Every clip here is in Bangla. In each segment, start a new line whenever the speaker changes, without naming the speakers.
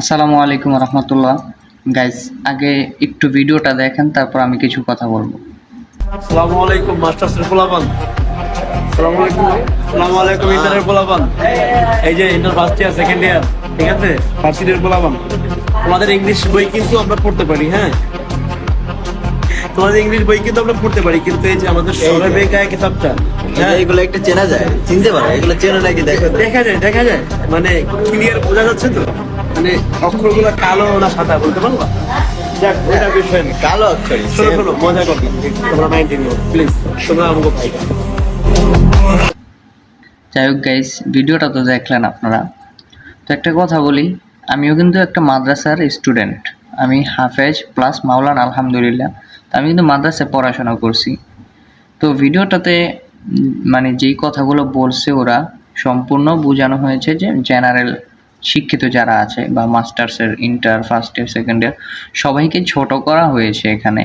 আসসালামু আলাইকুম রহমতুল্লাহ। গাইস আগে একটু ভিডিওটা দেখেন তারপর আমি কিছু কথা বলব।
আসসালামু আলাইকুম মাস্টার সর পোলাপান। আসসালামু আলাইকুম। আসসালামু আলাইকুম ইন্টারের পোলাপান। এই যে inter first year second year ঠিক আছে? ফার্স্ট ইয়ারের পোলাপান। তোমাদের ইংলিশ বই কিন্তু আমরা পড়তে পারি হ্যাঁ? তোমাদের ইংলিশ বই কিন্তু আমরা পড়তে পারি কিন্তু এই যে আমাদের কিতাবটা
হ্যাঁ? এগুলো একটা চেনা যায় চিনতে পারো এগুলো চেনা নাকি দেখো
দেখা যায় দেখা যায়। মানে ক্লিয়ার বোঝা যাচ্ছে তো? মানে অক্ষরগুলো কালো না সাদা বলতে পারব? যাক ওটা বিষয় না।
কালো অক্ষর।
শোনো শোনো মজা করবি তোমরা মাইন্ড নিও প্লিজ তোমরা আমাকে ভাই
যাই হোক গাইস ভিডিওটা তো দেখলেন আপনারা। তো একটা কথা বলি আমিও কিন্তু একটা মাদ্রাসার স্টুডেন্ট আমি হাফেজ প্লাস মাওলান আলহামদুলিল্লাহ। তো আমি কিন্তু মাদ্রাসায় পড়াশোনা করছি। তো ভিডিওটাতে মানে যেই কথাগুলো বলছে ওরা সম্পূর্ণ বোঝানো হয়েছে যে জেনারেল শিক্ষিত যারা আছে বা মাস্টার্সের inter first year second year সবাইকে ছোট করা হয়েছে এখানে।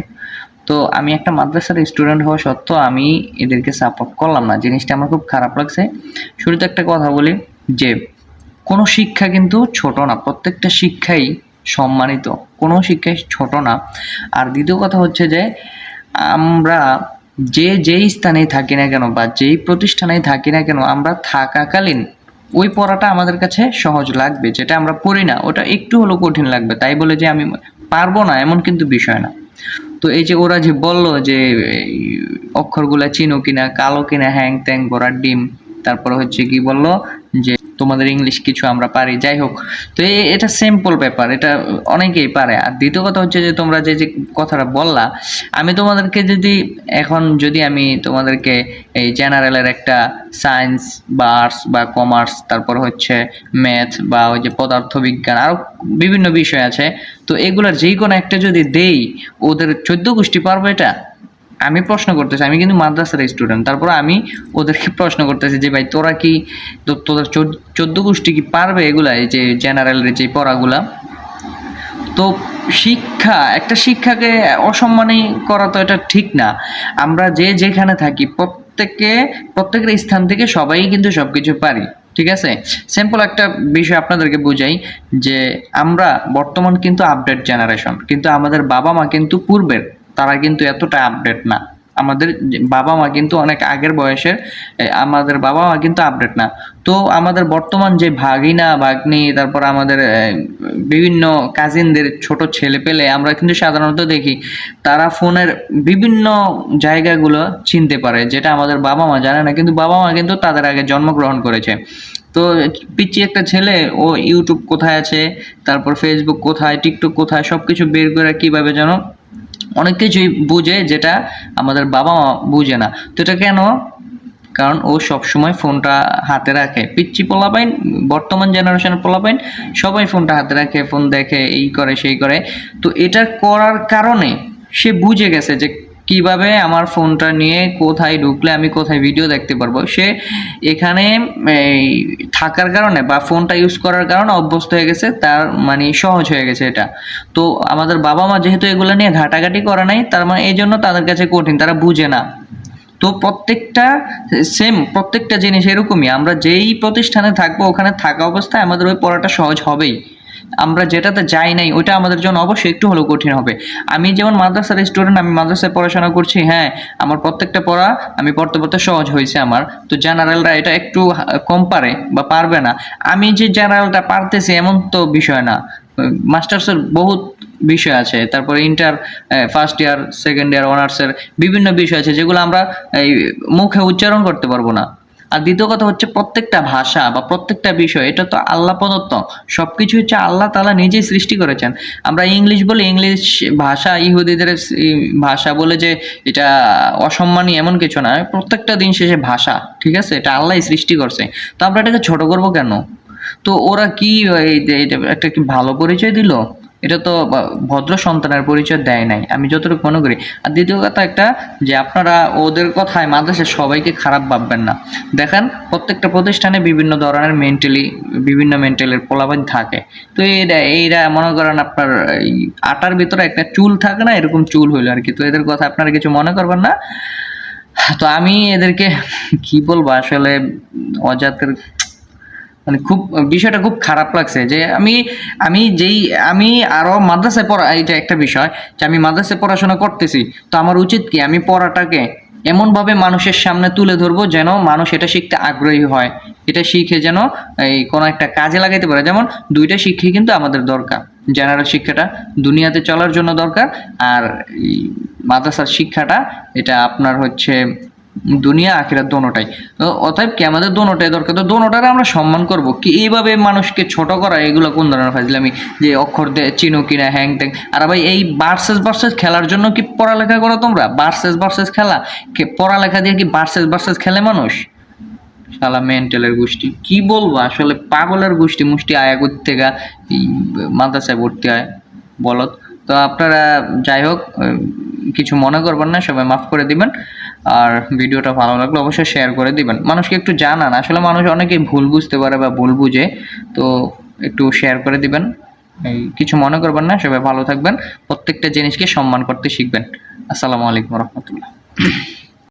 তো আমি একটা মাদ্রাসার স্টুডেন্ট হওয়া সত্ত্বেও আমি এদেরকে সাপোর্ট করলাম না। জিনিসটা আমার খুব খারাপ লাগছে। শুরুতে একটা কথা বলি যে, কোনো শিক্ষা কিন্তু ছোট না। প্রত্যেকটা শিক্ষাই সম্মানিত। কোনো শিক্ষাই ছোট না। আর দ্বিতীয় কথা হচ্ছে যে, আমরা যে যেই স্থানেই থাকি না কেন বা যেই প্রতিষ্ঠানেই থাকি না কেন, আমরা থাকাকালীন ওই পড়াটা আমাদের কাছে সহজ লাগবে, যেটা আমরা পড়ি না, ওটা একটু হলেও কঠিন লাগবে। তাই বলে যে আমি পারব না, এমন কিন্তু বিষয় না। তো এই যে ওরা যে বলল যে অক্ষরগুলা চিনো কিনা, কালো কিনা হ্যাং ত্যাং গোড়ার ডিম, তারপর হচ্ছে কি বলল যে তোমাদের ইংলিশ কিছু আমরা পারি, যাই হোক। তো এটা সিম্পল ব্যাপার, এটা অনেকেই পারে। আর দ্বিতীয় কথা হচ্ছে যে, তোমরা যে যে কথাটা বললা, আমি তোমাদেরকে যদি, এখন যদি আমি তোমাদেরকে এই জেনারেলের একটা সায়েন্স বা আর্টস বা কমার্স তারপর হচ্ছে ম্যাথ বা ওই যে পদার্থবিজ্ঞান আরও বিভিন্ন বিষয় আছে, তো এগুলোর যে কোনো একটা যদি দেই, ওদের চোদ্দ গোষ্ঠী পারবে এটা? আমি প্রশ্ন করতেছি, আমি কিন্তু মাদ্রাসার স্টুডেন্ট তারপর আমি ওদেরকে প্রশ্ন করতেছি যে, ভাই, তোরা কি তোদের চোদ্দ গোষ্ঠী কি পারবে এগুলা, এই যে জেনারেলের যে পড়াগুলা? তো শিক্ষা, একটা শিক্ষাকে অসম্মানই করা তো এটা ঠিক না। আমরা যে যেখানে থাকি প্রত্যেকে প্রত্যেকের স্থান থেকে সবাই কিন্তু সব কিছু পারি, ঠিক আছে? সিম্পল একটা বিষয় আপনাদেরকে বুঝাই, যে আমরা বর্তমান কিন্তু আপডেট জেনারেশন কিন্তু আমাদের বাবা মা কিন্তু পূর্বের। তারা কিন্তু এতটা আপডেট না। আমাদের বাবা মা কিন্তু অনেক আগের বয়সের আমাদের বাবা মা কিন্তু আপডেট না। তো আমাদের বর্তমান যে ভাগিনা, ভাগ্নি, তারপর আমাদের বিভিন্ন কাজিনদের ছোট ছেলে পেলে আমরা কিন্তু সাধারণত দেখি, তারা ফোনের বিভিন্ন জায়গাগুলো চিনতে পারে, যেটা আমাদের বাবা মা জানে না, কিন্তু বাবা মা কিন্তু তাদের আগে জন্মগ্রহণ করেছে। তো পিচ্ছি একটা ছেলে, ও ইউটিউব কোথায় আছে, তারপর ফেসবুক কোথায় টিকটক কোথায় সব কিছু বের করে কীভাবে যেন অনেক কিছুই বুঝে যেটা আমাদের বাবা মা বুঝে না। তো এটা কেন? কারণ ও সবসময় ফোনটা হাতে রাখে। পিচ্ছি পোলাপাইন, বর্তমান জেনারেশনের পোলাপাইন, সবাই ফোনটা হাতে রাখে, ফোন দেখে, এই করে, সেই করে। তো এটা করার কারণে সে বুঝে গেছে যে কীভাবে আমার ফোনটা নিয়ে কোথায় ঢুকলে আমি কোথায় ভিডিও দেখতে পারব? সে এখানে থাকার কারণে বা ফোনটা ইউজ করার কারণে অভ্যস্ত হয়ে গেছে, তার মানে সহজ হয়ে গেছে এটা। তো আমাদের বাবা মা যেহেতু এগুলো নিয়ে ঘাটাঘাটি করে নাই, তার মানে এই জন্য তাদের কাছে কঠিন, তারা বুঝে না। তো প্রত্যেকটা সেম প্রত্যেকটা জিনিস এরকমই। আমরা যেই প্রতিষ্ঠানে থাকব, ওখানে থাকা অবস্থায় আমাদের ওই পড়াটা সহজ হবেই। আমরা যেটাতে যাই নাই, ওইটা আমাদের জন্য অবশ্যই একটু হলেও কঠিন হবে। আমি যেমন মাদ্রাসার স্টুডেন্ট আমি মাদ্রাসায় পড়াশোনা করছি হ্যাঁ আমার প্রত্যেকটা পড়া আমি পড়তে পড়তে সহজ হয়েছে আমার। তো জেনারেলরা এটা একটু কম পারে বা পারবে না। আমি যে জেনারেলটা পারতেছি এমন তো বিষয় না। মাস্টার্সের বহুত বিষয় আছে, তারপরে inter first year second year অনার্সের বিভিন্ন বিষয় আছে, যেগুলো আমরা, এই, মুখে উচ্চারণ করতে পারব না। আর দ্বিতীয় কথা হচ্ছে প্রত্যেকটা ভাষা বা প্রত্যেকটা বিষয়, এটা তো আল্লাহ প্রদত্ত। সব কিছু হচ্ছে আল্লাহ তালা নিজেই সৃষ্টি করেছেন। আমরা ইংলিশ বলে, ইংলিশ ভাষা ইহুদিদের ভাষা বলে যে এটা অসম্মানী এমন কিছু না, প্রত্যেকটা দিন শেষে ভাষা, ঠিক আছে? এটা আল্লাহই সৃষ্টি করছে। তো আমরা এটাকে ছোট করব কেন? তো ওরা কি একটা কি ভালো পরিচয় দিল? এটা তো ভদ্র সন্তানের পরিচয় দেয় নাই, আমি যতটুকু মনে করি। আর দ্বিতীয় কথা একটা, যে আপনারা ওদের কথায় মাদ্রাসার সবাইকে খারাপ ভাববেন না। দেখেন, প্রত্যেকটা প্রতিষ্ঠানে বিভিন্ন ধরনের মেন্টালি বিভিন্ন মেন্টালের পোলাবান থাকে। তো এইটা এইরা মনে করেন আপনার আটার ভিতরে একটা চুল থাকে না, এরকম চুল হইল আর কি। তো এদের কথা আপনারা কিছু মনে করবেন না। তো আমি এদেরকে, কি বলব, আসলে অজাতের মানে খুব, বিষয়টা খুব খারাপ লাগছে যে আমি আমি যেই, আমি আরও মাদ্রাসায় পড়া এটা একটা বিষয় যে আমি মাদ্রাসায় পড়াশোনা করতেছি, তো আমার উচিত কি আমি পড়াটাকে এমনভাবে মানুষের সামনে তুলে ধরবো যেন মানুষ এটা শিখতে আগ্রহী হয়। এটা শিখে যেন এই কোনো একটা কাজে লাগাইতে পারে। যেমন দুইটা শিক্ষা কিন্তু আমাদের দরকার। জেনারেল শিক্ষাটা দুনিয়াতে চলার জন্য দরকার আর মাদ্রাসার শিক্ষাটা, এটা আপনার হচ্ছে দুনিয়া, আখিরাত দোনোটাই। অতএব কি আমাদের দোনোটাই দরকার। তো দোনোটারে আমরা সম্মান করব কি? এইভাবে মানুষকে ছোট করা, এগুলো কোন ধরনের ফাজলামি? যে অক্ষর দে, চিনো কিনা, হ্যাং ট্যাং আর ভাই, এই বার্সেস বার্সেস খেলার জন্য কি পড়ালেখা করো তোমরা? বার্সেস বার্সেস খেলা? পড়ালেখা দিয়ে কি বার্সেস বার্সেস খেলে মানুষ? শালা মেন্টালের গোষ্ঠী। কি বলব? আসলে পাগলের গোষ্ঠী মুষ্টি আয়া করতে গা মাদ্রাসায় ভর্তি হয়। বলত তো আপনারা যাই হোক কিছু মনে করবেন না, সবাই মাফ করে দিবেন। আর ভিডিওটা ভালো লাগলে অবশ্যই শেয়ার করে দিবেন। মানুষকে একটু জানান, আসলে মানুষ অনেকে ভুল বুঝতে পারে বা ভুল বুঝে, তো একটু শেয়ার করে দিবেন। কিছু মনে করবেন না, সবাই ভালো থাকবেন। প্রত্যেকটা জিনিসকে সম্মান করতে শিখবেন। আসসালামু আলাইকুম রহমতুল্লাহ।